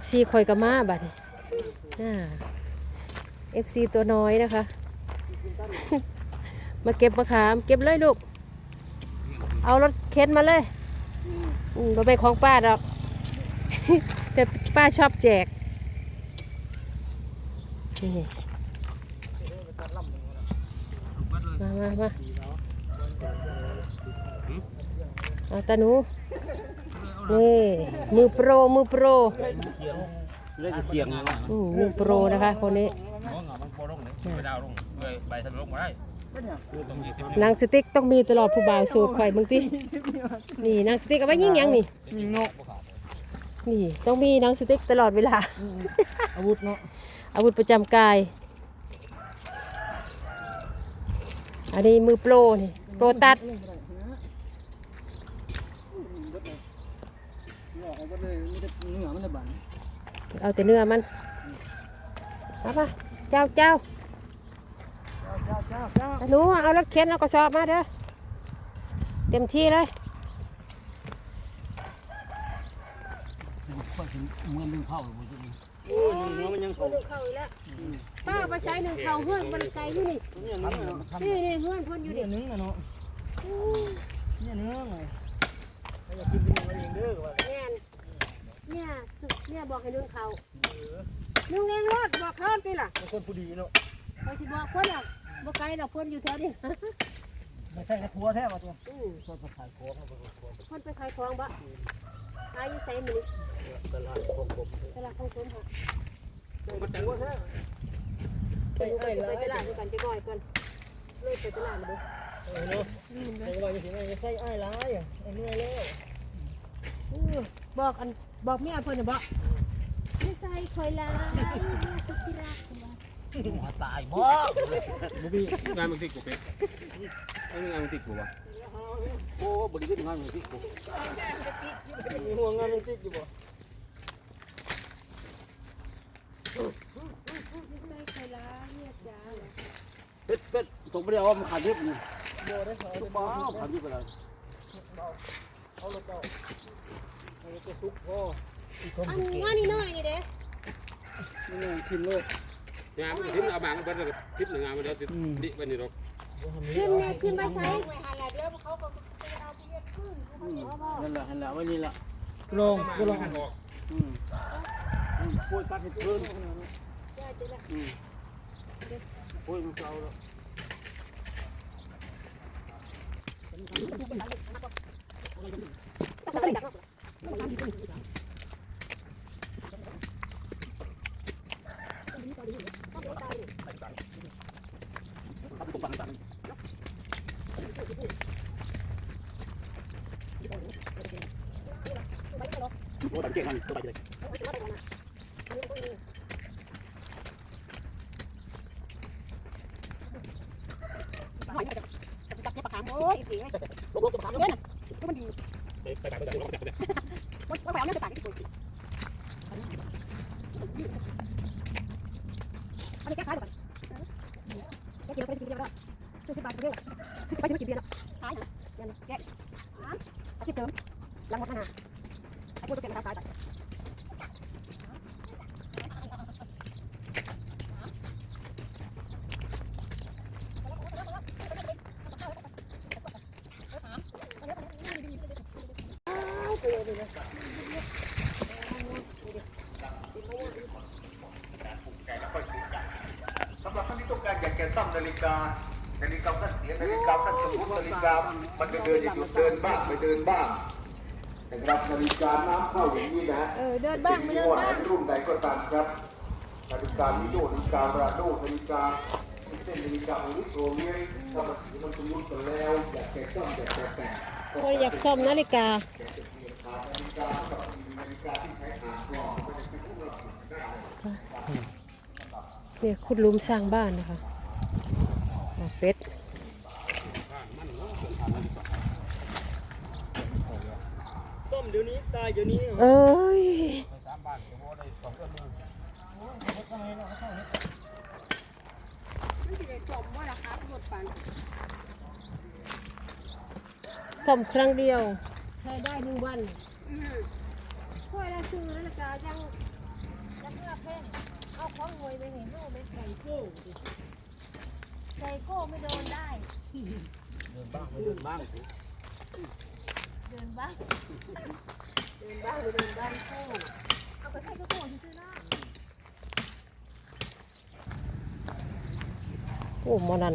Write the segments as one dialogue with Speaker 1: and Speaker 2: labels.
Speaker 1: FC คอยกับมาบัดนี้อ่า FC ตัวน้อยนะคะ มาเก็บมะขาม เก็บเลยลูก เอารถเข็นมาเลยอืมบ่เป็นของป้าดอก แต่ป้าชอบแจก นี่มามามาเอาตาหนู นี่มือโปรมือโปร
Speaker 2: เล่นเสียงนะ
Speaker 1: อืมมือโปรนะคะ คนนี้
Speaker 3: น้องอะมันโปรลงเลยไปดาวลงเลยใบทะลงมาได้ต้องยี่สิบ
Speaker 1: หนางสติ๊กต้องมีตลอดผู้บ่าวสูตรข่อยบางทีนี่หนางสติ๊กเอาไว้ยิ่งยังนี่
Speaker 2: ยิงนก
Speaker 1: นี่ต้องมีหนางสติ๊กตลอดเวลา
Speaker 2: อาวุธเนาะ
Speaker 1: อาวุธประจำกาย อันนี้มือโปรนี่โปรตัด
Speaker 2: เขาก็เลยไม่ได้เนื้อมันเลยบัน
Speaker 1: เอาแต่เนื้อมันเอาปะเจ้าเจ้า
Speaker 2: เจ้าเจ้าเจ้า
Speaker 1: หนูเอารถเข็นเอากระสอบมาเด้อเต็มที่เลย
Speaker 2: ค่อยถึงเมื่อลืมเข้าหรือมันจะมีโอ้ยเนื้อมันยังเขา
Speaker 1: เข้าอีกแล้วป้าไปใช้หนึ่งเข่าเพื่อนบริไกลอยู่นี่
Speaker 2: เนี่ยเนื้อมันทำ
Speaker 1: นี่นี่เพื่อนเพื่อนอยู่
Speaker 2: เนี่ย
Speaker 1: นี่
Speaker 2: เนื้อเนาะเนี่ยเนื้อไงถ้าอย
Speaker 1: แม่นเนี่ยสุดเนี่ยบอกให้นึ่งเขานึ่งเองรถบอกเขาตีล่ะ
Speaker 2: เป็นคนผู้ดีเนาะ
Speaker 1: เขาสิบอกคนอะบ่ไกลดอกคนอยู่แถวนี้
Speaker 2: ไม่ใช่กระทัวแท้มาตัว
Speaker 1: อืม
Speaker 2: คนมาขายของเขาเป็นคน
Speaker 1: คนไปขายของบ่ขายอยู่ไสมื้อนี้
Speaker 2: ตลาดของผม
Speaker 1: ตลาดของสมค่ะ
Speaker 2: มันจังว่าแท้
Speaker 1: ไปไปไปตลาดด้วยกันจะน้อยก่อนเลยไปตลาดเลย บอกอันบอกเมียเพิ่นน่ะบ่ไม่ใส่คอยลาแม่สุดที่รัก
Speaker 2: หัวตายบ่
Speaker 3: บุบีงานมึงติดกูเป็นไอ้งานมึงติดกูวะ
Speaker 2: โอ้บริกิจงานอยู่ที่กูมีห่วงงานมันติดอยู่บ่
Speaker 1: ไม่ใส่คอยลาเนี่ยจ้า
Speaker 2: เป็ดเป็ดตกไปแล้วมันขาดยึดนี่บ่ ด้ขาดบ่ขาดยึดไปแล้วเอารถเจ้าเอารถซุกพ่อ
Speaker 1: อันว่านี่น้อยนี่เด้
Speaker 2: นี่ไงกินโลด
Speaker 3: งานทิ้งเอาบางกันไปเลยทิศหนึ่งงานมันแล้วติดดิไปนี่หรอก
Speaker 1: ขึ้นเนี่ยขึ้นไปไส
Speaker 2: นั่นแหละนั่นแหละว่านี่แหละลงกลงอืมอืมพูดตัดให้เพิ่นอืมพูดมันเอาแล้ว โอ้ตัดเก่งมันตัว ไปเลย
Speaker 1: โอ้ยสิ
Speaker 2: ลบลบตัวถามเลย
Speaker 3: ไปไปไปไปไปไป
Speaker 1: ว่าไปเอาเนี่ยไปตากที่ปุ๋ยอันนี้แก้ขหรอแก้กินแล้วไปกินเบียร์แล้วซื้อสิบบาทเดียวไปซื้อกินเบียร์แล้วขายนะแก้อาชีพเสริมหลังหมดขนาไอ้พวกตัวเก็บมาขายไป
Speaker 4: สำหรับท่านที่ต้องการอยากจะ ซ่อมนาฬิกา นาฬิกาท่านเสียนาฬิกาท่านสมมตินาฬิกา มันจะเดินอยู่เดินบ้างไม่เดินบ้างนะครับนาฬิกาน้ำเข้าอย่างนี้นะฮะ
Speaker 1: เออเดินบ้างไม่เดินบ้าง
Speaker 4: รุ่นใดก็ตามครับนาฬิกาวิโดนาฬิการาโดนาฬิกาเส้นนาฬิกาอุลิโรเลียนถ้ามันถือมันสมมติกันแล้วอยากจะซ่อมอยากจะแต่ง
Speaker 1: เราอยากซ่อมนาฬิกา
Speaker 4: นาฬิกากับนาฬิกาที่ใช้หางกรองก็จะเป็นผู้รับผิดได้
Speaker 1: เนี่ยขุดหลุมสร้างบ้านนะคะอะ เป็ด
Speaker 2: ส้มเดี๋ยวนี้ตายเดี๋ยวนี้
Speaker 1: เอ้ย
Speaker 3: สามบ้านจะโม่ได้สองคนนึง
Speaker 1: ซ่อมครั้งเดียวใช้ได้หนึ่งวันค่อยได้ซื้อนาฬิกายังจะเพื่อเพ่งเอาของงวยไปเห็นโน่ไม่ใส่โก้ ใส่โก้ไม่โดนได้
Speaker 2: เดินบ้างไม่เดินบ้าง
Speaker 1: เดินบ้างเดินบ้างไม่เดินบ้างโก้เอาไปใส่โก้ที่ซื้อหน้าโอ้มอนัน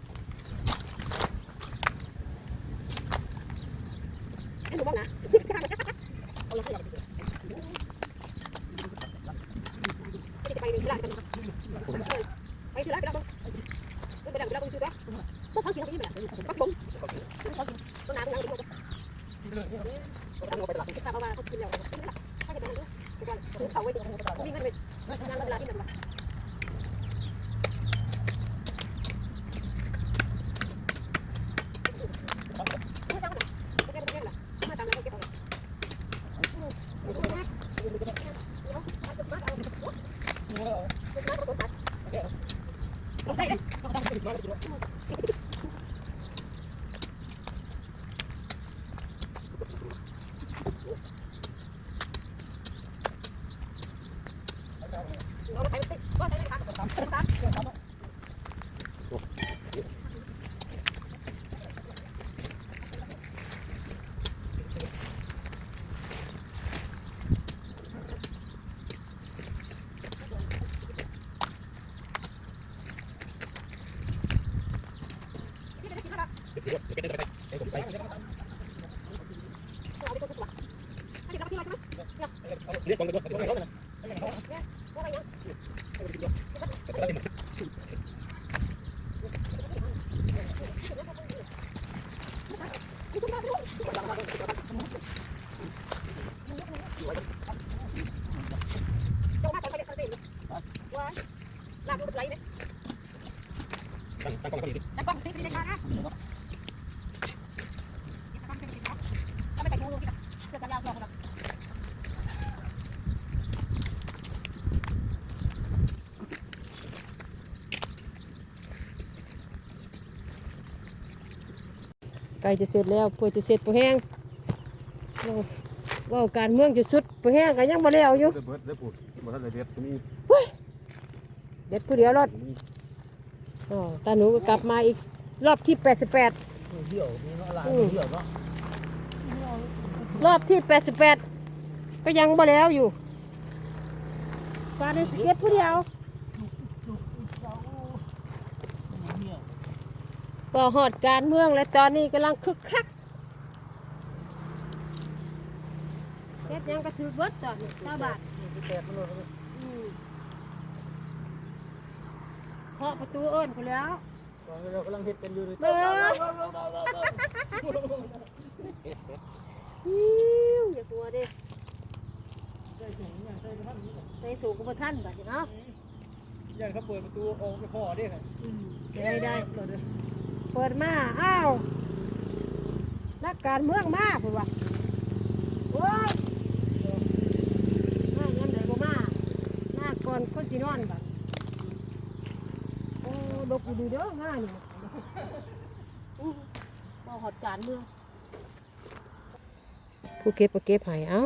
Speaker 1: ต้นน้ำถ้าเอามาเขากินแล้วถ้าจะไปดูไปก่อนถือเขาไว้มีเงินไปงานเวลาที่นั่นวะไม่ใช่คนไหนไม่ใช่คนไหนมาตามแล้วเก็บเอาใช่เลย เราไปติดก็ใช้ได้ครับตาม ว้ายลากลูกไหลไหม
Speaker 3: ตั้งตั้งกล้องเขาดีดิ
Speaker 1: แล้วกล้องติดในขานะเอาไปใส่ถุงมือที่เสื้อกันยาวลองกัน ไก่จะเสร็จแล้วป่วยจะเสร็จป่แห้งโอ้เว่าการเมืองจะสุดป่แห้งก็ยังมาแล้วอยู่
Speaker 3: เบิร์ดได้พูดบ่ทันได้เด็ดนี่
Speaker 1: เด็ดผู้เดียวรอดอ๋อตาหนูก็กลับมาอีกรอบที่88
Speaker 2: เดี่ยวนี่เนาะลานเดี่ยวเนาะ
Speaker 1: รอบที่88ก็ยังมาแล้วอยู่ปลาในสเก็ตผู้เดียว
Speaker 2: เดี่ยว
Speaker 1: ก็หอดการเมืองและตอนนี้กำลังคึกคักเฮ็ดหยังกระถือเบิดตอนนี้เจ้าบาท
Speaker 2: แตกมันเลย
Speaker 1: อืมเคาะประตูเอิ้นเขาแล้ว
Speaker 2: ตอนนี้เรากำลังเฮ็ดกันอยู่เลย
Speaker 1: เบ้ออิ้วอย่ากลัวเด้ใส่สูงกับบ่ท่านบัดนี้เนาะ
Speaker 2: ยันเขาเปิดประตูออกไปพ่อได้ไง
Speaker 1: ได้ได้
Speaker 2: เปิดเลย
Speaker 1: เปิดมา อ้าว นักการเมืองมาพูดว่าโอ้ยมางั้นไหนบ่มาหน้าก่อนคนสินอนบัดโอ้ดกอยู่ดีเด้อมานี่บ่หอดการเมืองผู้เก็บก็เก็บให้เอ้า